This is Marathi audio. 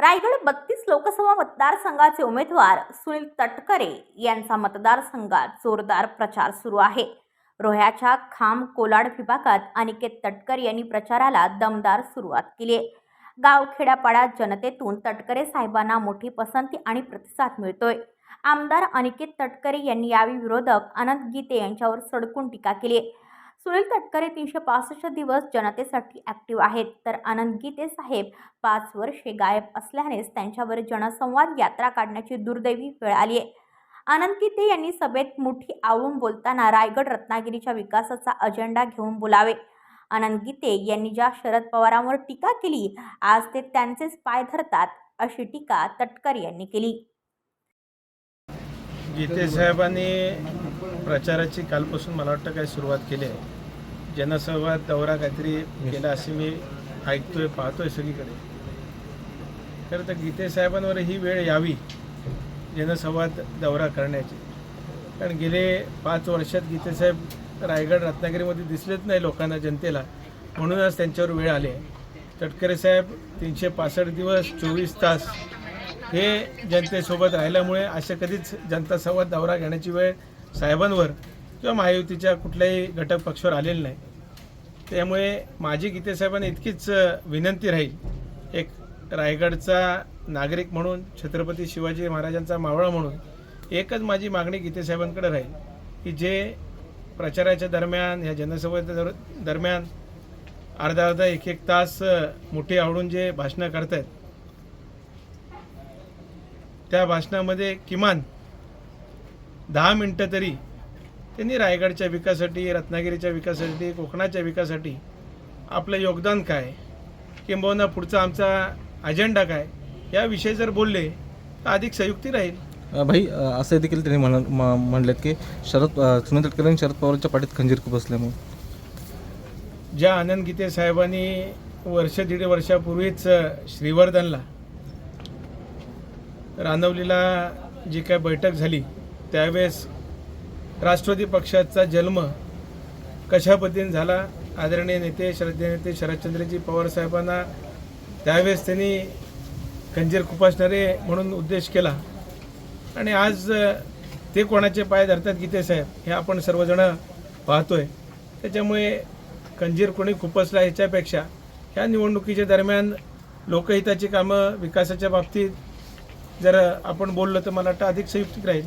रायगड बत्तीस लोकसभा मतदारसंघाचे उमेदवार सुनील तटकरे यांचा मतदारसंघात जोरदार प्रचार सुरू आहे. रोह्याच्या खाम कोलाड विभागात अनिकेत तटकरे यांनी प्रचाराला दमदार सुरुवात केली आहे. गावखेड्यापाडा जनतेतून तटकरे साहेबांना मोठी पसंती आणि प्रतिसाद मिळतोय. आमदार अनिकेत तटकरे यांनी यावेळी विरोधक अनंत गीते यांच्यावर सडकून टीका केली आहे. सुनील तटकरे तीनशे पासष्ट दिवस जनतेसाठी ॲक्टिव्ह आहेत. तर आनंद गीते साहेब पाच वर्षे गायब असल्यानेच त्यांच्यावर जनसंवाद यात्रा काढण्याची दुर्दैवी वेळ आली आहे. आनंद गीते यांनी सभेत मोठी आवळून बोलताना रायगड रत्नागिरीच्या विकासाचा अजेंडा घेऊन बोलावे. आनंद गीते यांनी ज्या शरद पवारांवर टीका केली आज ते त्यांचेच पाय धरतात अशी टीका तटकर यांनी केली. गीते साहेबांनी प्रचाराची कालपासून मला वाटतं काय सुरुवात केली आहे. जनसंवाद दौरा काहीतरी केला असे मी ऐकतोय पाहतोय सगळीकडे. खरं तर गीते साहेबांवर ही वेळ यावी जनसंवाद दौरा करण्याची. कारण गेले पाच वर्षात गीतेसाहेब रायगड रत्नागिरीमध्ये दिसलेच नाही लोकांना जनतेला. म्हणूनच त्यांच्यावर वेळ आली आहे. तटकरे साहेब तीनशे पासष्ट दिवस चोवीस तास हे जनतेसोबत राहिल्यामुळे असे कधीच जनता संवाद दौरा घेण्याची वेळ साहेबांवर किंवा महायुतीच्या कुठल्याही घटक पक्षावर आलेलं नाही. त्यामुळे माझी गीते साहेबांना इतकीच विनंती राहील. एक रायगडचा नागरिक म्हणून छत्रपती शिवाजी महाराजांचा मावळा म्हणून एकच माझी मागणी गीते साहेबांकडे राहील की जे प्रचाराच्या दरम्यान ह्या जनसंवाद दर दरम्यान अर्धा अर्धा एक एक तास मोठी आवडून जे भाषणं करतायत त्या भाषणामध्ये किमान दहा मिनटं तरी त्यांनी रायगडच्या विकासासाठी रत्नागिरीच्या विकासासाठी कोकणाच्या विकासासाठी आपलं योगदान काय? किंबहुना पुढचा आमचा अजेंडा काय? याविषयी जर बोलले तर अधिक संयुक्ती राहील. भाई असं देखील त्यांनी म्हण म्हणलेत की शरद सुनील तटकरे शरद पवारांच्या पाठीत खंजीर खूप असल्यामुळे. ज्या आनंद गीते साहेबांनी वर्ष दीड वर्षापूर्वीच श्रीवर्धनला रानवलीला जी काय बैठक झाली त्यावेळेस राष्ट्रवादी पक्षाचा जन्म कशा पद्धतीने झाला? आदरणीय नेते श्रद्धेय नेते शरदचंद्रजी पवार साहेबांना त्यावेळेस त्यांनी खंजीर खुपासणारे म्हणून उद्देश केला. आणि आज ते कोणाचे पाय धरतात गीते साहेब हे आपण सर्वजण पाहतोय. त्याच्यामुळे खंजीर कोणी खुपसला ह्याच्यापेक्षा ह्या निवडणुकीच्या दरम्यान लोकहिताची कामं विकासाच्या बाबतीत जर आपण बोललो तर मला वाटतं अधिक संयुक्तिक राहील.